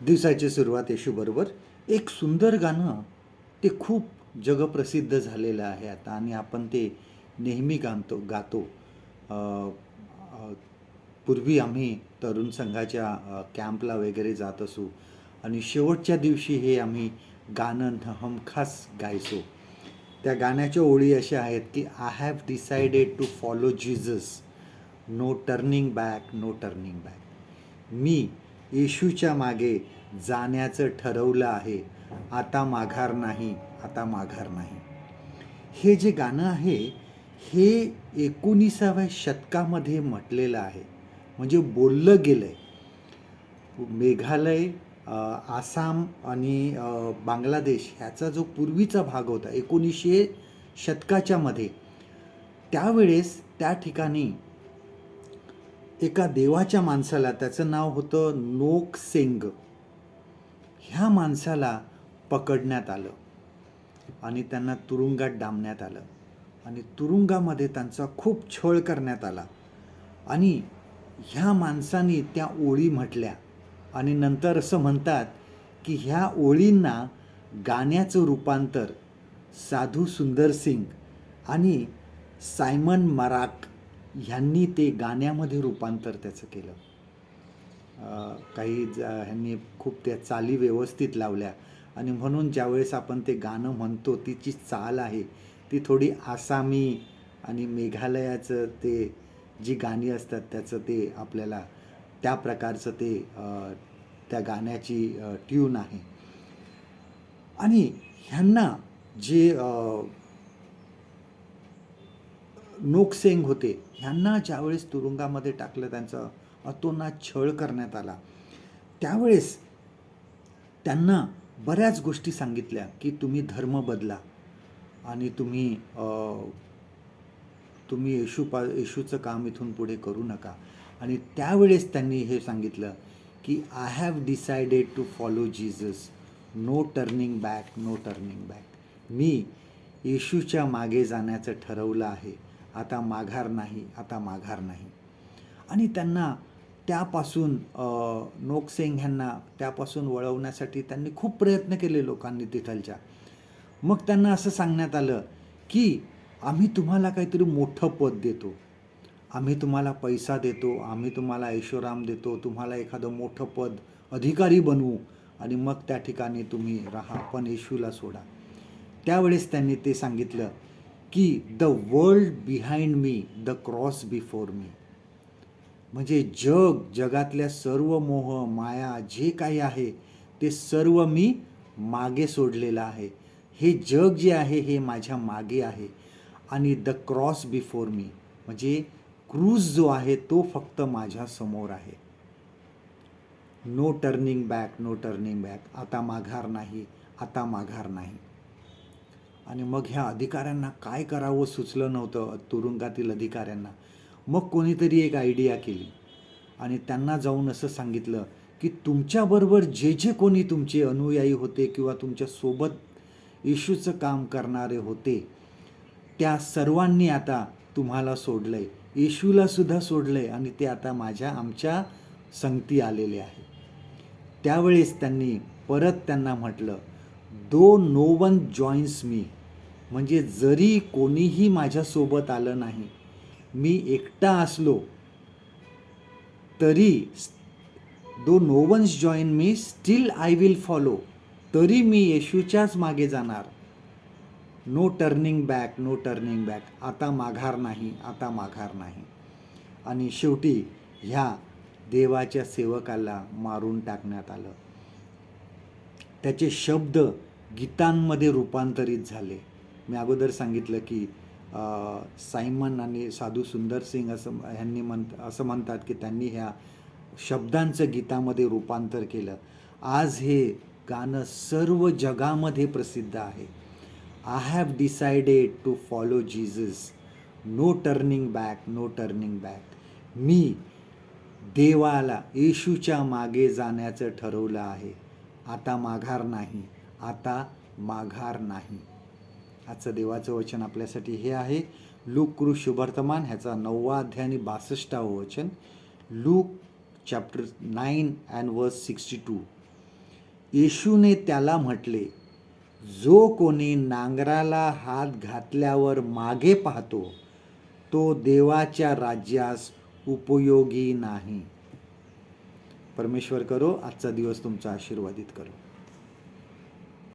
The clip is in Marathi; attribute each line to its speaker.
Speaker 1: दिवसाची सुरुवात येशूबरोबर एक सुंदर गाणं ते खूप जगप्रसिद्ध झालेलं आहे आता आणि आपण ते नेहमी गातो. गातो पूर्वी आम्ही तरुण संघाच्या कॅम्पला वगैरे जात असू आणि शेवटच्या दिवशी हे आम्ही गाणं हमखास गायचो. त्या गाण्याच्या ओळी अशा आहेत की I have decided to follow Jesus no turning back no turning back मी येशूच्या मागे जाण्याचं ठरवलं आहे. आता माघार नाही आता माघार नाही. हे जे गाणं आहे हे एकोणीसाव्या शतकामध्ये म्हटलेलं आहे. म्हणजे बोललं गेलं आहे मेघालय आसाम आणि बांगलादेश ह्याचा जो पूर्वीचा भाग होता एकोणीसशे शतकाच्यामध्ये त्यावेळेस त्या ठिकाणी एका देवाच्या माणसाला त्याचं नाव होतं नोक सेंग. ह्या माणसाला पकडण्यात आलं आणि त्यांना तुरुंगात डांबण्यात आलं आणि तुरुंगामध्ये त्यांचा खूप छळ करण्यात आला. आणि ह्या माणसाने त्या ओळी म्हटल्या आणि नंतर असं म्हणतात की ह्या ओळींना गाण्याचं रूपांतर साधू सुंदर सिंग आणि सायमन मराक ह्यांनी ते गाण्यामध्ये रूपांतर त्याचं केलं. काही ज- ह्यांनी खूप त्या चाली व्यवस्थित लावल्या. आणि म्हणून ज्यावेळेस आपण ते गाणं म्हणतो तिची चाल आहे ती थोडी आसामी आणि मेघालयाचं ते जी गाणी असतात त्याचं ते आपल्याला त्या प्रकारचं ते त्या गाण्याची ट्यून आहे. आणि ह्यांना जे नोकसेंग होते. ह्यांना ज्यावेळेस तुरुंगामध्ये टाकलं त्यांचा अतोनात छळ करण्यात आला. त्यावेळेस त्यांना बऱ्याच गोष्टी सांगितल्या की तुम्ही धर्म बदला आणि तुम्ही तुम्ही येशू पा येशूचं काम इथून पुढे करू नका. आणि त्यावेळेस त्यांनी हे सांगितलं की I have decided to follow Jesus no turning back no turning back मी येशूच्या मागे जाण्याचं ठरवलं आहे. आता माघार नाही आता माघार नाही. आणि त्यांना त्यापासून नोकसेंग ह्यांना त्यापासून वळवण्यासाठी त्यांनी खूप प्रयत्न केले लोकांनी तिथलच्या. मग त्यांना असं सांगण्यात आलं की आम्ही तुम्हाला काहीतरी मोठं पद देतो. आम्ही तुम्हाला पैसा देतो आम्ही तुम्हाला ऐशोराम देतो तुम्हाला एखादं मोठं पद अधिकारी बनवू आणि मग त्या ठिकाणी तुम्ही राहा पण येशूला सोडा. त्यावेळेस त्यांनी ते सांगितलं की the world behind me the cross before me म्हणजे जग जगातल्या सर्व मोह माया जे काही आहे ते सर्व मी मागे सोडलेलं आहे. हे जग जे आहे हे माझ्या मागे आहे. आणि द क्रॉस बिफोर मी म्हणजे क्रूज जो आहे तो फक्त माझ्यासमोर आहे. No turning back no turning back आता माघार नाही आता माघार नाही. आणि मग ह्या अधिकाऱ्यांना काय करावं सुचलं नव्हतं तुरुंगातील अधिकाऱ्यांना. मग कोणीतरी एक आयडिया केली. आणि त्यांना जाऊन असं सांगितलं की तुमच्याबरोबर जे जे कोणी तुमचे अनुयायी होते किंवा तुमच्यासोबत येशूचं काम करणारे होते त्या सर्वांनी आता तुम्हाला सोडलं आहे येशूला सुद्धा आहे आणि ते आता माझ्या आमच्या संगती आलेले आहे. त्यावेळेस त्यांनी परत त्यांना म्हटलं दो नो वन जॉईन्स मी. म्हणजे जरी कोणीही माझ्यासोबत आलं नाही मी एकटा असलो तरी though no ones join me still I will follow तरी मी येशूच्याच मागे जाणार. No turning back no turning back आता माघार नाही आता माघार नाही. आणि शेवटी ह्या देवाच्या सेवकाला मारून टाकण्यात आलं. त्याचे शब्द गीतांमध्ये रूपांतरित झाले. मी अगोदर सांगितलं की सायमन आणि साधू सुंदर सिंग असं ह्यांनी म्हण असं म्हणतात की त्यांनी ह्या शब्दांचं गीतामध्ये रूपांतर केलं. आज हे गाणं सर्व जगामध्ये प्रसिद्ध आहे. I have decided to follow Jesus no turning back no turning back मी देवाला येशूच्या मागे जाण्याचं ठरवलं आहे. आता माघार नाही. आता माघार नाही. आजचं देवाचं वचन आपल्यासाठी हे आहे. लूक क्रू शुभवर्तमान ह्याचा नववा अध्याय आणि बासष्टावं वचन. Luke chapter nine and verse sixty two येशूने त्याला म्हटले जो कोणी नांगराला हात घातल्यावर मागे पाहतो तो देवाच्या राज्यास उपयोगी नाही. परमेश्वर करो आजचा दिवस तुमचा आशीर्वादित करो.